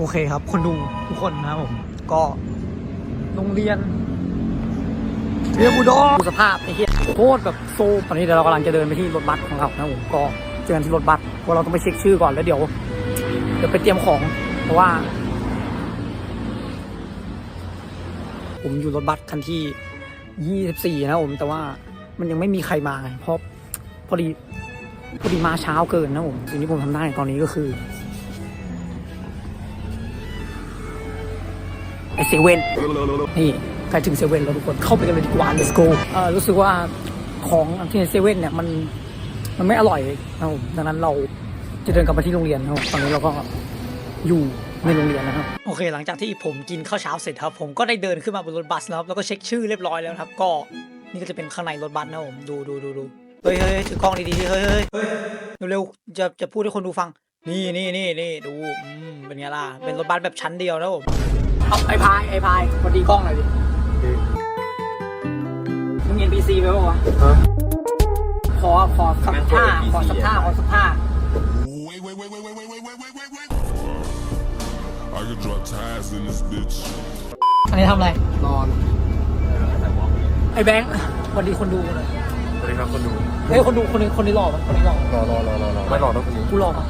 โอเคครับ คนดูทุกคนนะผม ก็โรงเรียนเรียนบุดรดูสภาพไอ้เหี้ยโคตรแบบโซมตอนนี้เดี๋ยวเรากำลังจะเดินไปที่รถบัสของเรานะผมก็เจอกันที่รถบัสเพราะเราต้องไปเช็คชื่อก่อนแล้วเดี๋ยว เดี๋ยวไปเตรียมของ เพราะว่า ผมอยู่รถบัสคันที่24นะครับผมแต่ว่ามันยังไม่มีใครมาไงเพราะพอดีพอดีมาเช้าเกินนะผมสิ่งที่ผมทำได้ตอนนี้ก็คือ เซเว่นนี่ใกล้ถึงเซเว่นแล้วทุกคนเข้าไปกันเลยดีกว่า let's go เออรู้สึกว่าของที่ในเซเว่นเนี่ยมันมันไม่อร่อยนะครับผมดังนั้นเราจะเดินกลับมาที่โรงเรียนนะครับตอนนี้เราก็อยู่ในโรงเรียนนะครับโอเค หลังจากที่ผมกินข้าวเช้าเสร็จครับ ผมก็ได้เดินขึ้นมาบนรถบัสแล้วครับแล้วก็เช็คชื่อเรียบร้อยแล้วครับ ก็นี่ก็จะเป็นข้างในรถบัสนะผมดูดูดูดูเฮ้ยเฮ้ยถือกล้องดีๆเฮ้ยเฮ้ยเฮ้ยเร็วๆจะจะพูดให้คนดูฟัง นี่นี่นี่นี่ดูอืมเป็นไงล่ะเป็นรถบัสแบบชั้นเดียวนะผม เอาไอพายไอพายพอดีกล้องหน่อยดิมึงเรียนพีซีไปป่าวะขอขอสักท่าขอสักท่าขอสักท่า Wait, wait, wait, wait, wait, wait, wait, wait, wait, wait, wait. I could drop ties in this bitch. อันนี้ทำอะไร นอนไอแบงค์สวัสดีคนดูเลยสวัสดีครับคนดูเฮ้ยคนดูคนนี้คนนี้หล่อปะคนนี้หล่อปะรอรอรอรอรอไม่รอต้องคนนี้กูหล่อปะ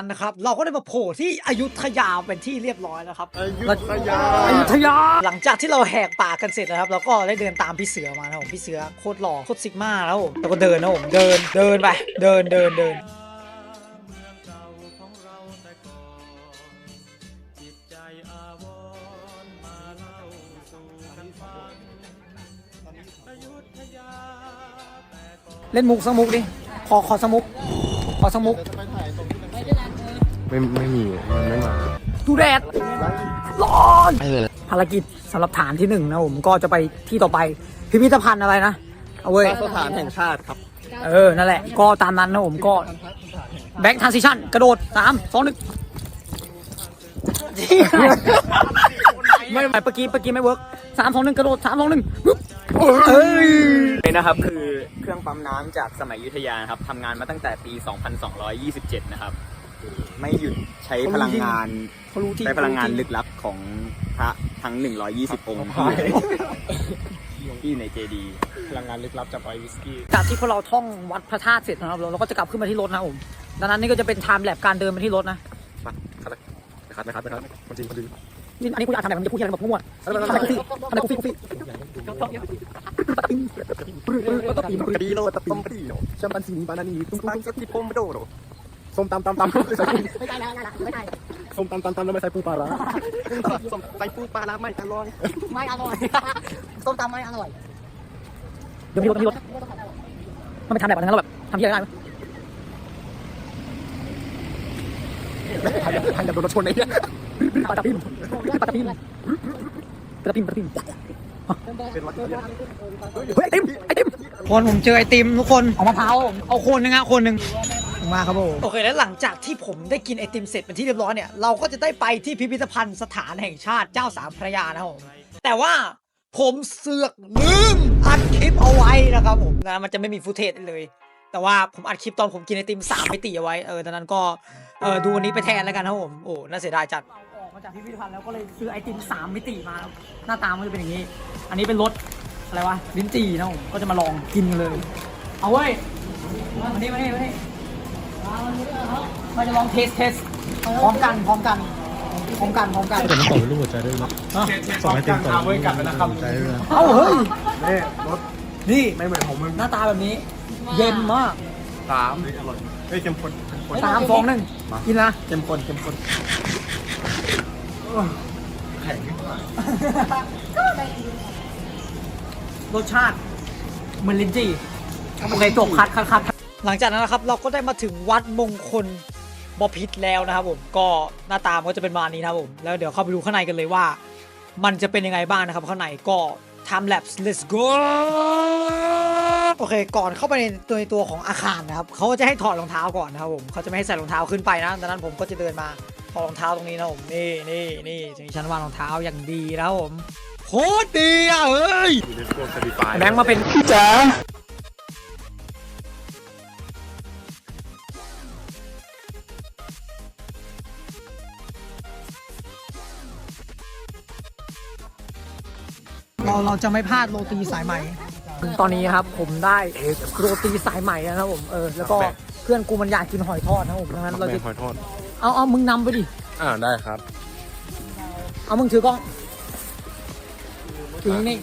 นั่นนะครับ เราก็ได้มาโผล่ที่อยุธยาเป็นที่เรียบร้อยแล้วครับอยุธยาอยุธยา หลังจากที่เราแหกปากกันเสร็จนะครับเราก็ได้เดินตามพี่เสือมานะครับผมพี่เสือโคตรหล่อโคตรซิกมาแล้วผมแล้วก็เดินนะผมเดินเดินไปเดินเดินเดิน เล่นมุกสักมุกดิขอขอสักมุกขอสักมุกไม่ไม่มีมันไม่มาดูแดดร้อนภารกิจสำหรับฐานที่หนึ่งนะผมก็จะไปที่ต่อไป พิพิธภัณฑ์อะไรนะ เอาเว้ยสถานแห่งชาติครับ เออ นั่นแหละ ก็ตามนั้นนะผมก็แบ็กทรานซิชันกระโดดสามสองหนึ่งไม่ไม่เมื่อกี้เมื่อกี้ไม่เวิร์กสามสองหนึ่งกระโดดสามสองหนึ่งปึ๊บเอ้ยนี่นะครับคือเครื่องปั๊มน้ำจากสมัยอยุธยานะครับทำงานมาตั้งแต่ปี 2227 นะครับ ไม่หยุดใช้พลังงานเขารู้ที่ใช้พลังงานลึกลับของพระทั้ง 120 องค์ที่ที่อยู่ในเจดีย์พลังงานลึกลับจากไววิสกี้จากที่พวกเราท่องวัดพระธาตุเสร็จนะครับเราเราก็จะกลับขึ้นมาที่รถนะครับผมดังนั้นนี่ก็จะเป็นไทม์แลปการเดินไปที่รถนะคัดเลยคัดเลยคัดเลยคนจริงคนจริงนี่อันนี้กูอยากทำแบบมันจะพูดอะไรแบบมั่วๆทำอะไรกูฟี่ทำอะไรกูฟี่กูฟี่ตะปีมกระดีโลตะปีมกระดีโลแชมปันซีนีบานานีตุ้งตุ้งสักทีโปมโดโร ส้มตำตำตำไม่ใส่ปูไม่ได้แล้วนะไม่ได้ส้มตำตำตำแล้วไม่ใส่ปูปลาร้าส้มใส่ปูปลาร้าไม่อร่อย ไม่อร่อย ส้มตำไม่อร่อยเดี๋ยวไปที่รถที่รถมันไปทำแบบนั้นเราแบบทำที่อะไรได้ไหมทางจะโดนรถชนไอ้เนี่ยปาตาพิมปาตาพิมปาตาพิมปาตาพิมเป็นวัดเฮ้ยไอติมไอติมคนผมเจอไอติมทุกคนเอามะพร้าวเอาคนหนึงอะคนหนึ่ง มาครับผมโอเคแล้วหลังจากที่ผมได้กินไอติมเสร็จเป็นที่เรียบร้อยเนี่ยเราก็จะได้ไปที่พิพิธภัณฑ์สถานแห่งชาติเจ้าสามพระยานะครับผมแต่ว่าผมเสือกลืมอัดคลิปเอาไว้นะครับผมนะมันจะไม่มีฟุตเทจเลย แต่ว่าผมอัดคลิปตอนผมกินไอติมสามมิติเอาไว้เออตอนนั้นก็เออดูอันนี้ไปแทนแล้วกันครับผมโอ้น่าเสียดายจัดออกมาจากพิพิธภัณฑ์แล้วก็เลยซื้อไอติมสามมิติมาครับหน้าตามันจะเป็นอย่างนี้ อันนี้เป็นรสอะไรวะลิ้นจี่นะผมก็จะมาลองกินกันเลย เอาเว้ยมานี่มานี่มานี่ มาจะลองเทสเทสพร้อมกันพร้อมกันพร้อมกันพร้อมกันแต่ไม่ต่อเป็นรูปหัวใจด้วยนะสองไอติมต่อเป็นกันนะครับหัวใจด้วยนะเอ้าเฮ้ยนี่รถนี่ไม่เหมือนของมึงหน้าตาแบบนี้ เย็นมากสามอร่อยเฮ้ยเข้มข้นเข้มข้นสามฟองหนึ่งกินนะเข้มข้นเข้มข้นแข็งรสชาติเหมือนลิ้นจี่โอเคจบคัดคัดคัด หลังจากนั้นนะครับเราก็ได้มาถึงวัดมงคลบพิษแล้วนะครับผมก็หน้าตามนก็จะเป็นประมาณนี้นะครับผมแล้วเดี๋ยวเข้าไปดูข้างในกันเลยว่า มันจะเป็นยังไงบ้างนะครับข้างในก็ time lapse let's go โอเค ก่อนเข้าไปในตัวในตัวของอาคารนะครับเขาก็จะให้ถอดรองเท้าก่อนนะครับผมเขาจะไม่ให้ใส่รองเท้าขึ้นไปนะดังนั้นผมก็จะเดินมาถอดรองเท้าตรงนี้นะผมนี่นี่นี่จะมีชั้นวางรองเท้าอย่างดีนะครับผมโคตรดีอะเฮ้ยยูเนสโกเซอร์ติฟายแบงค์มาเป็นจ๋า เราเราจะไม่พลาดโรตีสายใหม่ตอนนี้ครับผมได้โรตีสายใหม่แล้วนะครับผมเออแล้วก็เพื่อนกูมันอยากกินหอยทอดนะครับผมดังนั้นเราจะหอยทอดเอาเอามึงนำไปดิอ่าได้ครับ เอามึงถือกล้องถือนี่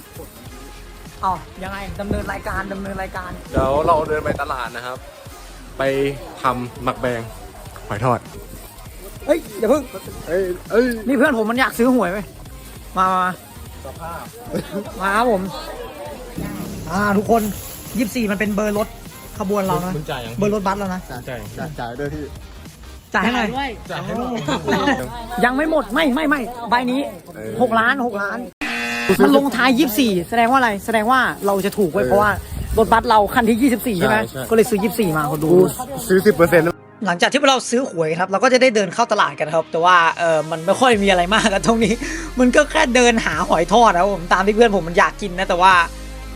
เอายังไงดำเนินรายการดำเนินรายการเดี๋ยวเราเดินไปตลาดนะครับ ไปทำหมักแบงหอยทอดเฮ้ยอย่าเพิ่งเอ้ยเอ้ยนี่เพื่อนผมมันอยากซื้อหวยไหมมามา มามาครับผม อ่าทุกคนยี่สี่มันเป็นเบอร์รถขบวนเรานะมึงจ่ายยัง เบอร์รถบัสแล้วนะจ่ายจ่ายด้วยพี่จ่ายให้หน่อยจ่ายให้หมดยังไม่หมดไม่ไม่ไม่ใบนี้เออหกล้านหกล้าน มันลงท้ายยี่สี่แสดงว่าอะไร แสดงว่าเราจะถูกไว้เออเพราะว่ารถบัสเราคันที่ยี่สิบสี่ใช่ไหมใช่ใช่ก็เลยซื้อยี่สี่มาคนดู ซื้อสิบเปอร์เซ็นต์ หลังจากที่เราซื้อหวยครับเราก็จะได้เดินเข้าตลาดกันครับ แต่ว่าเออมันไม่ค่อยมีอะไรมากกันตรงนี้ มันก็แค่เดินหาหอยทอดนะผมตามที่เพื่อนผมมันอยากกินนะแต่ว่า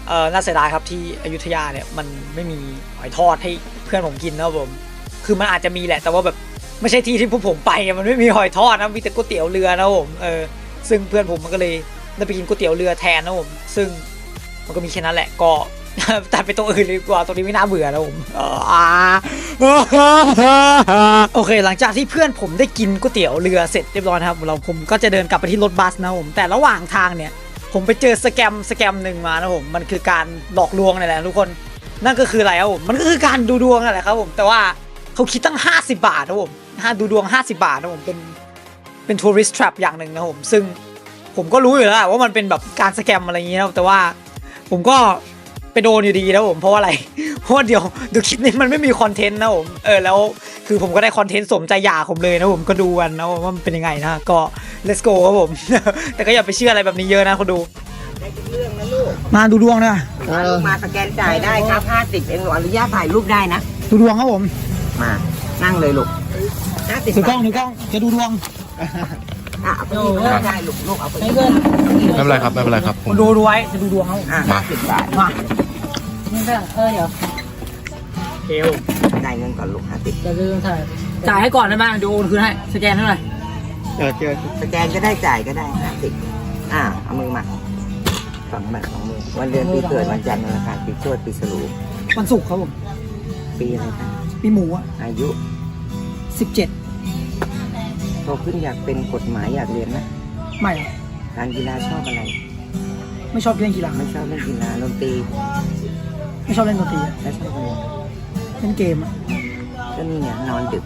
เออน่าเสียดายครับที่อยุธยาเนี่ยมันไม่มีหอยทอดให้เพื่อนผมกินนะครับผม คือมันอาจจะมีแหละแต่ว่าแบบไม่ใช่ที่ที่พวกผมไปมันไม่มีหอยทอดนะมีแต่ก๋วยเตี๋ยวเรือนะผมเออซึ่งเพื่อนผมมันก็เลยได้ไปกินก๋วยเตี๋ยวเรือแทนนะผมซึ่งมันก็มีแค่นั้นแหละก็แต่ไปตัวอื่นเลยดีกว่าตรงนี้ไม่น่าเบื่อนะผมอ่ออ่า โอเค หลังจากที่เพื่อนผมได้กินก๋วยเตี๋ยวเรือเสร็จเรียบร้อยนะครับเราผมก็จะเดินกลับไปที่รถบัสนะผมแต่ระหว่างทางเนี่ย ผมไปเจอสแกมสแกมหนึ่งมานะผมมันคือการหลอกลวงนี่แหละทุกคนนั่นก็คืออะไรครับผมมันก็คือการดูดวงนั่นแหละครับผมแต่ว่าเขาคิดตั้ง 50 บาทนะผมห้าดูดวง 50 บาทนะผมเป็นเป็นทัวริสต์ทรัพอย่างหนึ่งนะผมซึ่งผมก็รู้อยู่แล้วว่ามันเป็นแบบการสแกมอะไรอย่างเงี้ยนะแต่ว่าผมก็ไปโดนอยู่ดีนะผมเพราะอะไร ราะว่าเดี๋ยวเดี๋ยวคลิปนี้มันไม่มีคอนเทนต์นะผมเออแล้วคือผมก็ได้คอนเทนต์สมใจอยากผมเลยนะผมก็ดูกันนะว่ามันเป็นยังไงนะก็ let's go ครับผม แต่ก็อย่าไปเชื่ออะไรแบบนี้เยอะนะคนดูมาดูดวงนะลูกมาสแกนจ่ายได้ครับ50เองหนูอนุญาตถ่ายรูปได้นะดูดวงครับผมมานั่งเลยลูก50ถือกล้องถือกล้องจะดูดวงอะเอาไปที่เพิ่มได้ลูกลูกเอาไปที่ไม่เป็นไรครับไม่เป็นไรครับผมมาดูดูไว้จะดูดวงครับผมอะ50บาทมาเออเดี๋ยว เอวจ่ายเงินก่อนลูก50จะลืมถ่ายจ่ายให้ก่อนได้ไหมเดี๋ยวโอนคืนให้ สแกนให้หน่อยเจอเจอสแกนก็ได้จ่ายก็ได้50อะเอามือมาสองแบบสองมือวันเดือนปีเกิดวันจันทร์วันอังคารปีชวดปีฉลูวันศุกร์ครับผม ปีอะไรคะปีหมูอะอายุสิบเจ็ดโตขึ้นอยากเป็นกฎหมายอยากเรียนไหมไม่อะการกีฬาชอบอะไร ไม่ชอบเล่นกีฬาไม่ชอบเล่นกีฬาดนตรีไม่ชอบเล่นดนตรีอะแล้วชอบอะไร เล่นเกมอะก็นี่ไงนอนดึก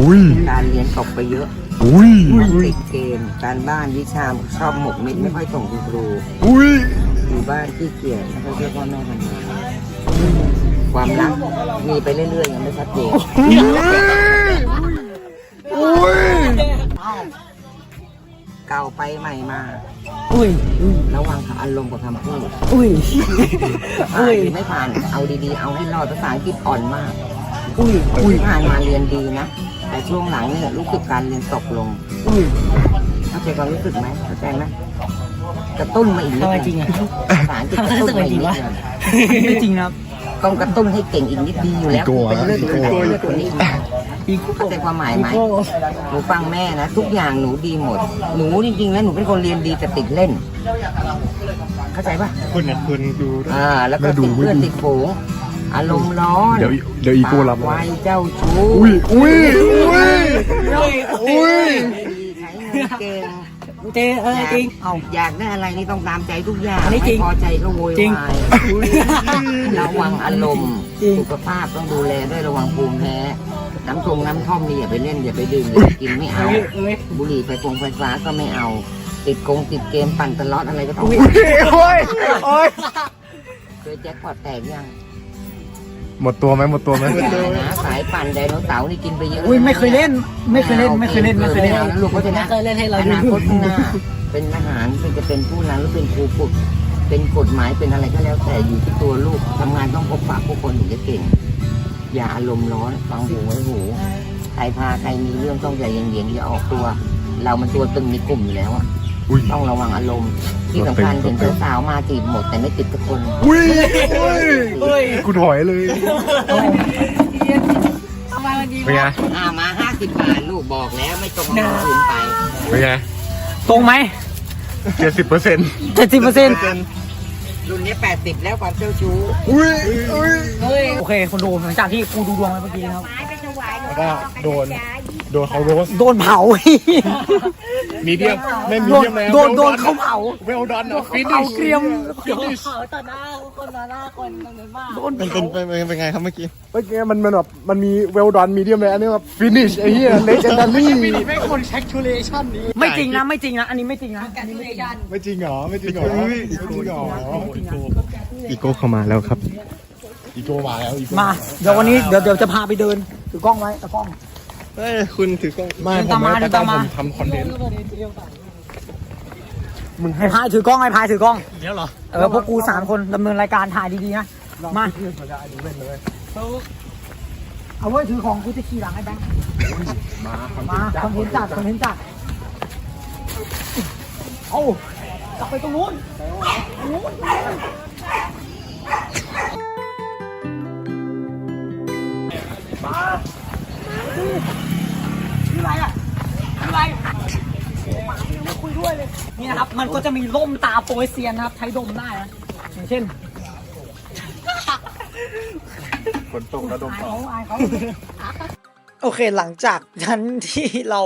อุ้ย การเรียนตกไปเยอะอุ้ย มันติดเกม การบ้านวิชาชอบหมกเม็ดไม่ค่อยส่งคุณครูอุ้ย อยู่บ้านขี้เกียจไม่ค่อยช่วยพ่อแม่ทำงานความรักมีไปเรื่อยๆยังไม่ชัดเจนอุ้ยเก่าไปใหม่มา อุ้ยระวังอารมณ์กับคำพูดอุ้ย ผ่านหรือไม่ผ่าน เอาดีๆ เอาให้รอดภาษาอังกฤษอ่อนมากอุ้ยอุ้ยผ่านมาเรียนดีนะ แต่ช่วงหลังเนี่ยรู้สึกการเรียนตกลง อุ้ยเข้าใจความรู้สึกไหมเข้าใจไหมกระตุ้นมาอีกนิดทำไมนึงจริงอะ ภาษาอังกฤษกระตุ้นมาอีกนิดนึงไม่จริงนะครับ ต้องกระตุ้นให้เก่งอีกนิดดีอยู่แล้วเป็นเรื่องเป็นเรื่องตัวนี้ เข้าใจความหมายไหมหนูฟังแม่นะ ทุกอย่างหนูดีหมด หนูจริงๆแล้วหนูเป็นคนเรียนดีแต่ติดเล่น เข้าใจปะคุณเนี่ยคุณดูอ่าแล้วก็ไม่ดูติดเพื่อนไม่ดูติดฝูงอารมณ์ร้อนเดี๋ยวเดี๋ยวอีโก้รับปากไวเจ้าชู้อุ้ยอุ้ยอุ้ยอุ้ยใช้เงินเก่งเจเออจริงเอาอยากได้อะไรนี่ต้องตามใจทุกอย่างอันนี้จริงไม่พอใจก็โวยวจริงายระวังอารมณ์จริงสุขภาพต้องดูแลด้วยระวังภูมิแพ้ น้ำทงน้ำท่อมนี่อย่าไปเล่นอย่าไปดื่มอย่าไปกินไม่เอา บุหรี่ไฟฟงไฟฟ้าก็ไม่เอา ติดกงติดเกมปั่นตลอดอะไรก็ต้องโอ้ยโอ้ยเคยแจ็คพอตแตกยังหมดตัวไหมหมดตัวไหมอย่านะสายปั่นไดโนเสาร์นี่กินไปเยอะอุ้ยไม่เคยเล่น ไม่เคยเล่นไม่เคยเล่นไม่เคยเล่นอานะลูกก็จะไม่นะเคยเล่นให้เราอดูนาคตข้างหน้าเป็นทหารเป็นจะเป็นผู้นั้นหรือเป็นครูฝึกเป็นกฎหมายเป็นอะไรก็แล้วแต่อยู่ที่ตัวลูกทำงานต้องพบปะผู้คนถึงจะเก่ง อย่าอารมณ์ร้อนฟังหูไว้หูใครพาใครมีเรื่องต้องใจเย็นๆอย่าออกตัว เรามันตัวตึงในกลุ่มอยู่แล้วอะอุ้ยต้องระวังอารมณ์ที่สำคัญตัวเห็นตึงสาวๆมาจีบหมดแต่ไม่ติดสักคนอุ้ยอุ้ยกูถอยเลยทำไมมันดีเป็นไงอ่ามาห้าสิบบาทลูกบอกแล้วไม่ตรงกับคนอื่นไปเป็นไงตรงไหมเจ็ดสิบเปอร์เซ็นต์เจ็ดสิบเปอร์เซ็นต์ รุ่นนี้แปดสิบแล้วความเจ้าชู้ โอเคคนดูหลังจากที่กูดูดวงไปเมื่อกี้นะครับ แล้วก็โดน โดนเขาโรส โดนเผา มีเดียม ไม่มีโดนเดียมแล้วโดนโดนเขาเผา เวลดอนอะฟินิเผาชเกรียมเขาต่อหน้าคนต่อหน้าคนตรงนั้นว่าโดนเป็นเผาเป็นเป็นเป็นไงครับเมื่อกี้ เมื่อกี้มันมันแบบมันมีเวลดอนมีเดียมเลยอันนี้แบบฟินิชไอ้เหี้ยเลเจนดารี่ไม่คนแช็คชูเลชั่นนี้ ไม่จริงนะ ไม่จริงนะ อันนี้ไม่จริงนะ อันนี้ไม่จริงไม่จริงเหรอ ไม่จริงเหรอไม่จริงเหรออีโก้เข้ามาแล้วครับ อีโก้มาแล้วอีโก้มา เดี๋ยววันนี้เดี๋ยวเดี๋ยวจะพาไปเดิน ถือกล้องไว้ตะกล้อง เฮ้ยคุณถือกล้องไม่เดินผตามมมาไม่เดินตามมา ผมทำคอนเทนต์ให้พายถือกล้องให้พายถือกล้องเนี้ยเหรอเออพวกกูสามคนดำเนินรายการถ่ายดีๆนะ มาเอาไว้ถือของกูจะขี่หลังให้แบงค์มาคอนเทมานต์คอนเทนต์จัดคอนเทนต์จัดเอากลับไปตรงนู้นตรงนู้น มาชื่ออะไรอะชื่ออะไรหมายังไม่คุยด้วยเลย นี่นะครับ มันก็จะมีร่มตาโปรยเซียนนะครับ ใช้ดมได้นะอย่างเช่นฝนตกแล้วดมต่อโอเคหลังจากนั้นที่เรา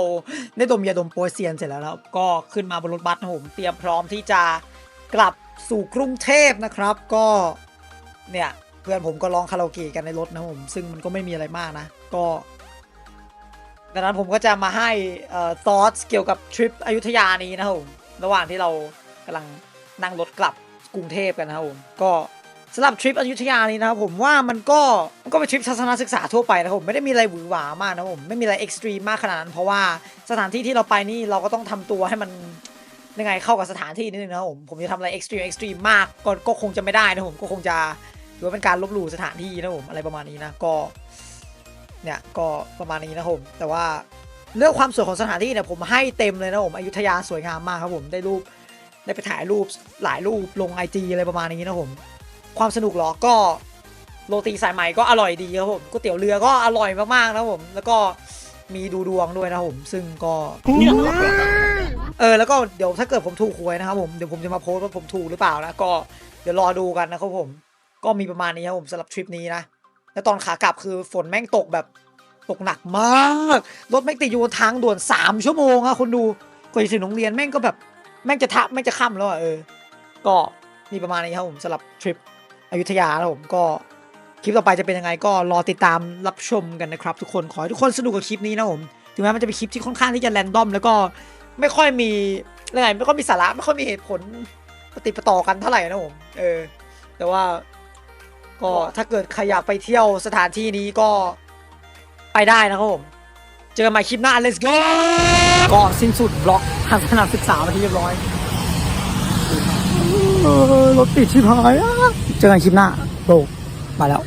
ได้ดมยาดมโปรยเซียนเสร็จแล้วนะครับก็ขึ้นมาบนรถบัสนะผมเตรียมพร้อมที่จะกลับสู่กรุงเทพนะครับ ก็เนี่ย เพื่อนผมก็ร้องคาราโอเกะกันในรถนะผมซึ่งมันก็ไม่มีอะไรมากนะ ก็ดังนั้นผมก็จะมาให้เอ่อ thoughts เกี่ยวกับทริปอยุธยานี้นะครับผมระหว่างที่เรากำลังนั่งรถกลับกรุงเทพกันนะครับผมก็สำหรับทริปอยุธยานี้นะครับผมว่ามันก็มันก็เป็นทริปทัศนศึกษาทั่วไปนะครับผมไม่ได้มีอะไรหวือหวามากนะผมไม่มีอะไรเอ็กซ์ตรีมมากขนาดนั้นเพราะว่าสถานที่ที่เราไปนี่เราก็ต้องทำตัวให้มันยังไงเข้ากับสถานที่นิดนึงนะครับผมผมจะทำอะไรเอ็กซ์ตรีมเอ็กซ์ตรีมมากก็ก็คงจะไม่ได้นะผมก็คงจะ ถือว่าเป็นการลบหลู่สถานที่นะครับผมอะไรประมาณนี้นะก็เนี่ยก็ประมาณนี้นะครับผมแต่ว่าเรื่องความสวยของสถานที่เนี่ยผมให้เต็มเลยนะผมอยุธยาสวยงามมากครับผมได้รูปได้ไปถ่ายรูปหลายรูปลงไอจีอะไรประมาณนี้นะผม ความสนุกเหรอก็โรตีสายไหมก็อร่อยดีครับผมก๋วยเตี๋ยวเรือก็อร่อยมากๆนะครับผม แล้วก็มีดูดวงด้วยนะครับผม ซึ่งก็ เออแล้วก็เดี๋ยวถ้าเกิดผมถูกหวยนะครับผมเดี๋ยวผมจะมาโพสต์ว่าผมถูกหรือเปล่านะก็เดี๋ยวรอดูกันนะครับผม ก็มีประมาณนี้ครับผมสำหรับทริปนี้นะ แล้วตอนขากลับคือฝนแม่งตกแบบตกหนักมาก รถแม่งติดอยู่บนทางด่วน 3 ชั่วโมงอะคนดูกว่าจะถึงโรงเรียนแม่งก็แบบแม่งจะทับแม่งจะค่ำแล้วอะเออ ก็มีประมาณนี้ครับผมสำหรับทริปอยุธยาแล้วผมก็คลิปต่อไปจะเป็นยังไงก็รอติดตามรับชมกันนะครับ ทุกคนขอให้ทุกคนสนุกกับคลิปนี้นะผมถึงแม้มันจะเป็นคลิปที่ค่อนข้างที่จะแรนดอม แล้วก็ไม่ค่อยมีอะไรไม่ค่อยมีสาระไม่ค่อยมีเหตุผลปฏิดปต่อกันเท่าไหร่นะผมเออ แต่ว่า ก็ถ้าเกิดใครอยากไปเที่ยวสถานที่นี้ก็ไปได้นะครับผม เจอกันใหม่คลิปหน้า let's go ก็สิ้นสุดบล็อกทางสนามศึกษามาที่เรียบร้อยรถติดชิบหายอะเจอกันคลิปหน้าโบไปแล้ว